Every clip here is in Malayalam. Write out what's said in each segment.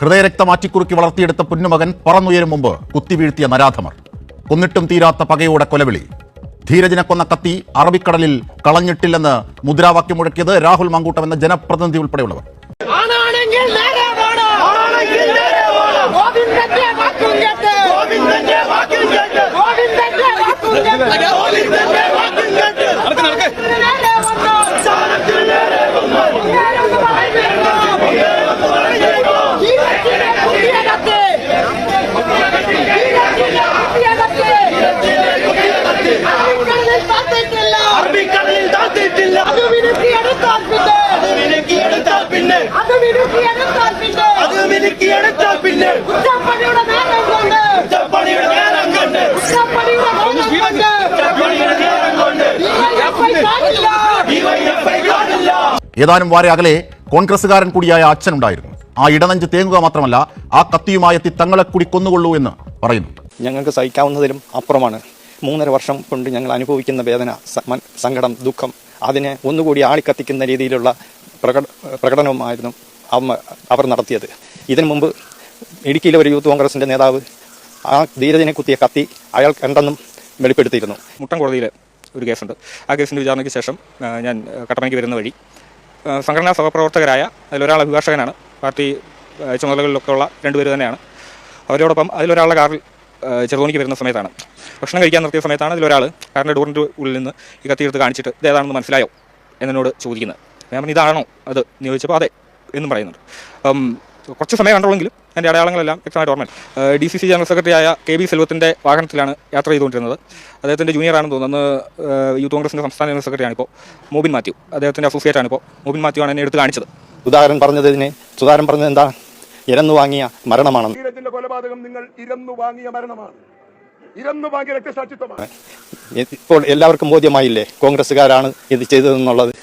ഹൃദയരക്തം മാറ്റിക്കുറുക്കി വളർത്തിയെടുത്ത പുന്നുമകൻ പറന്നുയരും മുമ്പ് കുത്തിവീഴ്ത്തിയ നരാധമർ. കൊന്നിട്ടും തീരാത്ത പകയോടെ കൊലവിളി. ധീരജിനെ കൊന്ന കത്തി അറബിക്കടലിൽ കളഞ്ഞിട്ടില്ലെന്ന് മുദ്രാവാക്യം മുഴക്കിയത് രാഹുൽ മങ്കൂട്ടം എന്ന ജനപ്രതിനിധി ഉൾപ്പെടെയുള്ളവർ. അത് പിന്നെ. ഉച്ചപ്പണിയുടെ നേരം കൊണ്ട്. ഉച്ചപ്പണിയുടെ നേരം കൊണ്ട്. ഉച്ചപ്പണിയുടെ നേരം കൊണ്ട്. ഉച്ചപ്പണിയുടെ നേരം ഏതാനും വാരെ അകലെ കോൺഗ്രസുകാരൻ കൂടിയായ അച്ഛനുണ്ടായിരുന്നു. ആ ഇടനഞ്ച് തേങ്ങുക മാത്രമല്ല ആ കത്തിയുമായെത്തി തങ്ങളെ കൂടി കൊന്നുകൊള്ളൂ എന്ന് പറയുന്നു. ഞങ്ങൾക്ക് സഹിക്കാവുന്നതിലും അപ്പുറമാണ്. മൂന്നര വർഷം കൊണ്ട് ഞങ്ങൾ അനുഭവിക്കുന്ന വേദന സങ്കടം ദുഃഖം അതിനെ ഒന്നുകൂടി ആളിക്കത്തിക്കുന്ന രീതിയിലുള്ള പ്രകട പ്രകടനവുമായിരുന്നു അവർ നടത്തിയത്. ഇതിനു മുമ്പ് ഇടുക്കിയിലെ ഒരു യൂത്ത് കോൺഗ്രസിന്റെ നേതാവ് ആ ധീരജനെ കുത്തിയ കത്തി അയാൾ കണ്ടെന്നും വെളിപ്പെടുത്തിയിരുന്നു. മുട്ടം കോടതിയിൽ ഒരു കേസുണ്ട്. ആ കേസിന്റെ വിചാരണയ്ക്ക് ശേഷം ഞാൻ കട്ടണയ്ക്ക് വരുന്ന വഴി. സംഘടനാ സഹപ്രവർത്തകരായ അതിലൊരാൾ അഭിഭാഷകനാണ്. പാർട്ടി ചുമതലകളിലൊക്കെ ഉള്ള രണ്ടുപേര് തന്നെയാണ്. അവരോടൊപ്പം അതിലൊരാളുടെ കാറിൽ ചെറുതോണിക്ക് വരുന്ന സമയത്താണ്. ഭക്ഷണം കഴിക്കാൻ നിർത്തിയ സമയത്താണ് അതിലൊരാൾ കാറിന്റെ ഡോറിന്റെ ഉള്ളിൽ നിന്ന് ഈ കത്തിയെടുത്ത് കാണിച്ചിട്ട് ഇതേതാണെന്ന് മനസ്സിലായോ എന്നോട് ചോദിക്കുന്നത്. ഞാൻ പറഞ്ഞു ഇതാണോ? അത് നിയോഗിച്ചപ്പോൾ അതെ എന്നും പറയുന്നുണ്ട്. ഉം, കുറച്ച് സമയം കണ്ടുള്ളെങ്കിലും എന്റെ അടയാളങ്ങളെല്ലാം വ്യക്തമായിട്ട് ഓർമ്മ ഡി സി സി ജനറൽ സെക്രട്ടറിയായ കെ ബി സെൽവത്തിന്റെ വാഹനത്തിലാണ് യാത്ര ചെയ്തുകൊണ്ടിരുന്നത്. അദ്ദേഹത്തിന്റെ ജൂനിയറാണെന്ന് തോന്നുന്നു. അന്ന് യൂത്ത് കോൺഗ്രസിന്റെ സംസ്ഥാന ജനറൽ സെക്രട്ടറിയാണ് ഇപ്പോൾ മോബിൻ മാത്യു. അദ്ദേഹത്തിന്റെ അസോസിയേറ്റ് ആണ് ഇപ്പോൾ മോബിൻ മാത്യു ആണ് എന്നെ എടുത്ത് കാണിച്ചത്. ഉദാഹരണം പറഞ്ഞതിനെ സുധാകരൻ പറഞ്ഞത് എന്താ? ഇരന്നു വാങ്ങിയ മരണമാണ് കൊലപാതകം നിങ്ങൾ ഇരന്നു വാങ്ങിയ മരണമാണ്. ഇരന്നു വാങ്ങിയ രക്തസാക്ഷിത്വമാണ്. ഇപ്പോൾ എല്ലാവർക്കും ബോധ്യമായില്ലേ? കോൺഗ്രസ്സുകാരാണ് ഇത് ചെയ്തതെന്നുള്ളത്.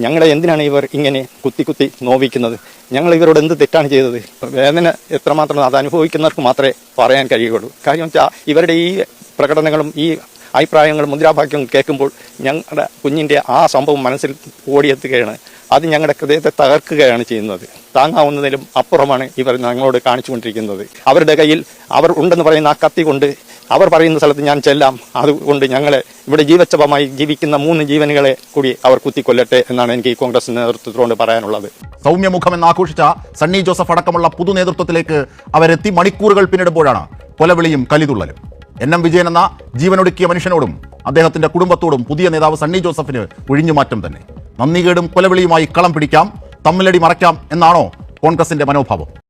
ഞങ്ങളെ എന്തിനാണ് ഇവർ ഇങ്ങനെ കുത്തി കുത്തി നോവിക്കുന്നത്? ഞങ്ങൾ ഇവരോട് എന്ത് തെറ്റാണ് ചെയ്തത്? വേദന എത്രമാത്രം അത് അനുഭവിക്കുന്നവർക്ക് മാത്രമേ പറയാൻ കഴിയുകയുള്ളൂ. കാര്യം വെച്ചാൽ ഇവരുടെ ഈ പ്രകടനങ്ങളും ഈ അഭിപ്രായങ്ങളും മുദ്രാഭാഗ്യം കേൾക്കുമ്പോൾ ഞങ്ങളുടെ കുഞ്ഞിന്റെ ആ സംഭവം മനസ്സിൽ ഓടിയെത്തുകയാണ്. അത് ഞങ്ങളുടെ ഹൃദയത്തെ തകർക്കുകയാണ് ചെയ്യുന്നത്. താങ്ങാവുന്നതിലും അപ്പുറമാണ് ഇവർ ഞങ്ങളോട് കാണിച്ചുകൊണ്ടിരിക്കുന്നത്. അവരുടെ കയ്യിൽ അവർ ഉണ്ടെന്ന് പറയുന്ന ആ കത്തി കൊണ്ട് അവർ പറയുന്ന സ്ഥലത്ത് ഞാൻ ചെല്ലാം. അതുകൊണ്ട് ഞങ്ങളെ ഇവിടെ ജീവച്ചപമായി ജീവിക്കുന്ന മൂന്ന് ജീവനുകളെ കൂടി അവർ കുത്തിക്കൊല്ലട്ടെ എന്നാണ് എനിക്ക് ഈ കോൺഗ്രസ് നേതൃത്വത്തോട് പറയാനുള്ളത്. സൗമ്യമുഖമെന്ന് ആഘോഷിച്ച സണ്ണി ജോസഫ് അടക്കമുള്ള പുതു നേതൃത്വത്തിലേക്ക് അവരെത്തി മണിക്കൂറുകൾ പിന്നിടുമ്പോഴാണ് കൊലവിളിയും കലിതുള്ളലും. എൻ എം വിജയൻ എന്ന ജീവനൊടുക്കിയ മനുഷ്യനോടും അദ്ദേഹത്തിന്റെ കുടുംബത്തോടും പുതിയ നേതാവ് സണ്ണി ജോസഫിന് ഒഴിഞ്ഞുമാറ്റം തന്നെ. നന്ദികേടും കൊലവിളിയുമായി കളം പിടിക്കാം തമ്മിലടി മറയ്ക്കാം എന്നാണോ കോൺഗ്രസിന്റെ മനോഭാവം?